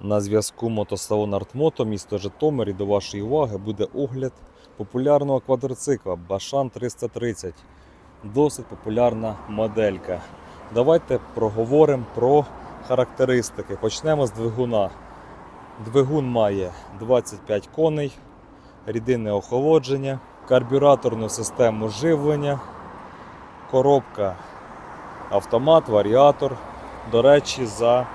На зв'язку мотосалон Артмото, місто Житомир і до вашої уваги буде огляд популярного квадроцикла Башан 330. Досить популярна моделька. Давайте проговоримо про характеристики. Почнемо з двигуна. Двигун має 25 коней, рідинне охолодження, карбюраторну систему живлення, коробка автомат, варіатор. До речі, за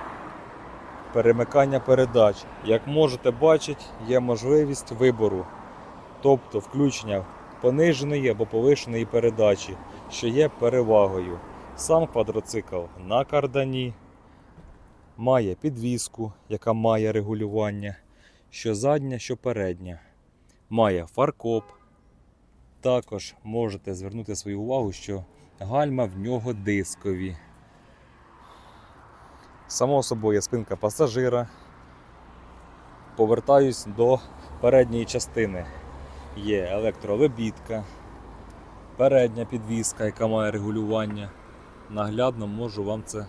перемикання передач. Як можете бачити, є можливість вибору, тобто включення пониженої або повишеної передачі, що є перевагою. Сам квадроцикл на кардані має підвіску, яка має регулювання, що задня, що передня. Має фаркоп. Також можете звернути свою увагу, що гальма в нього дискові. Само собою спинка пасажира. Повертаюсь до передньої частини. Є електролебідка, передня підвіска, яка має регулювання. Наглядно можу вам це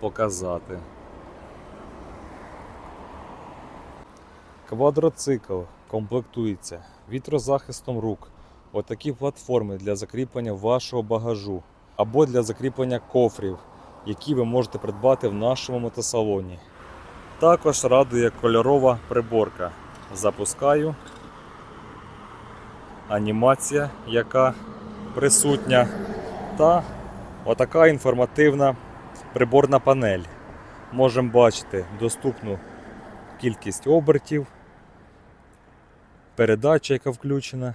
показати. Квадроцикл комплектується вітрозахистом рук, отакі платформи для закріплення вашого багажу або для закріплення кофрів, які ви можете придбати в нашому мотосалоні. Також радує кольорова приборка. Запускаю. Анімація, яка присутня, та отака інформативна приборна панель. Можемо бачити доступну кількість обертів, передача, яка включена,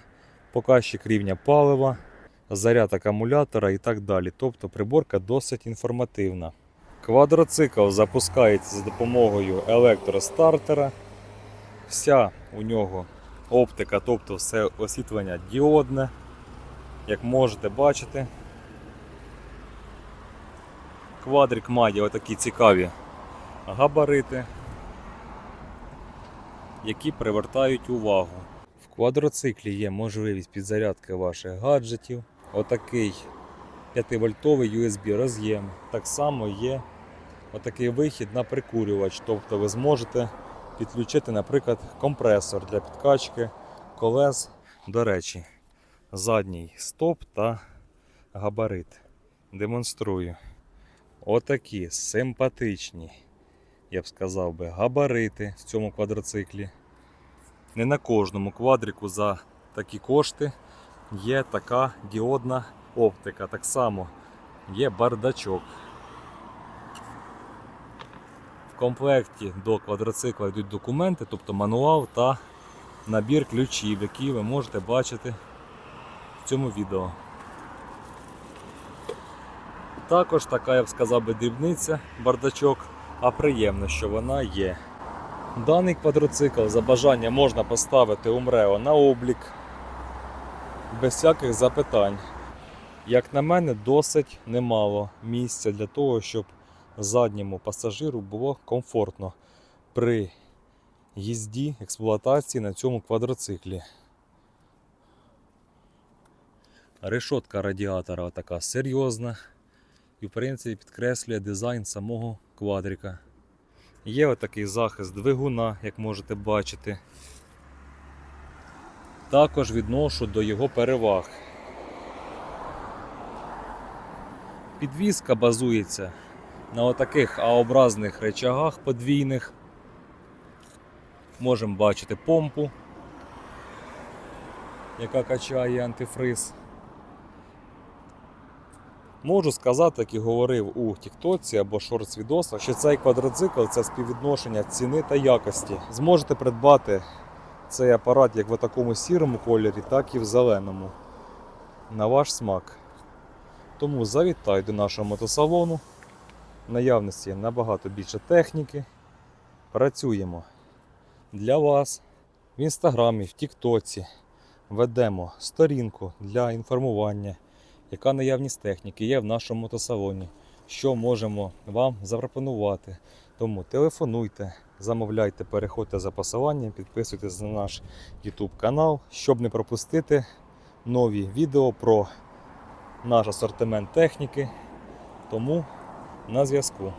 показчик рівня палива, заряд акумулятора і так далі. Тобто приборка досить інформативна. Квадроцикл запускається за допомогою електростартера. Вся у нього оптика, тобто все освітлення діодне, як можете бачити. Квадрик має отакі цікаві габарити, які привертають увагу. В квадроциклі є можливість підзарядки ваших гаджетів. Отакий 5-вольтовий USB роз'єм. Так само є отакий вихід на прикурювач. Тобто ви зможете підключити, наприклад, компресор для підкачки колес. До речі, задній стоп та габарит. Демонструю. Отакі симпатичні, я б сказав би, габарити в цьому квадроциклі. Не на кожному квадрику за такі кошти є така діодна оптика. Так само є бардачок. В комплекті до квадроцикла йдуть документи, тобто мануал та набір ключів, які ви можете бачити в цьому відео. Також така, я б сказав би, дрібниця, бардачок, а приємно, що вона є. Даний квадроцикл за бажання можна поставити у МРЕО на облік без всяких запитань. Як на мене, досить немало місця для того, щоб задньому пасажиру було комфортно при їзді експлуатації на цьому квадроциклі. Решотка радіатора така серйозна і в принципі підкреслює дизайн самого квадрика. Є отакий захист двигуна, як можете бачити. Також відношу до його переваг. Підвізка базується на отаких А-образних речагах подвійних. Можемо бачити помпу, яка качає антифриз. Можу сказати, як і говорив у Тіктоці або шортс відосах, що цей квадроцикл це співвідношення ціни та якості. Зможете придбати цей апарат як в такому сірому кольорі, так і в зеленому. На ваш смак. Тому завітай до нашого мотосалону. В наявності набагато більше техніки. Працюємо для вас в інстаграмі, в Тіктоці. Ведемо сторінку для інформування яка наявність техніки є в нашому мотосалоні, що можемо вам запропонувати. Тому телефонуйте, замовляйте, переходьте за посиланням, підписуйтесь на наш YouTube канал, щоб не пропустити нові відео про наш асортимент техніки. Тому на зв'язку.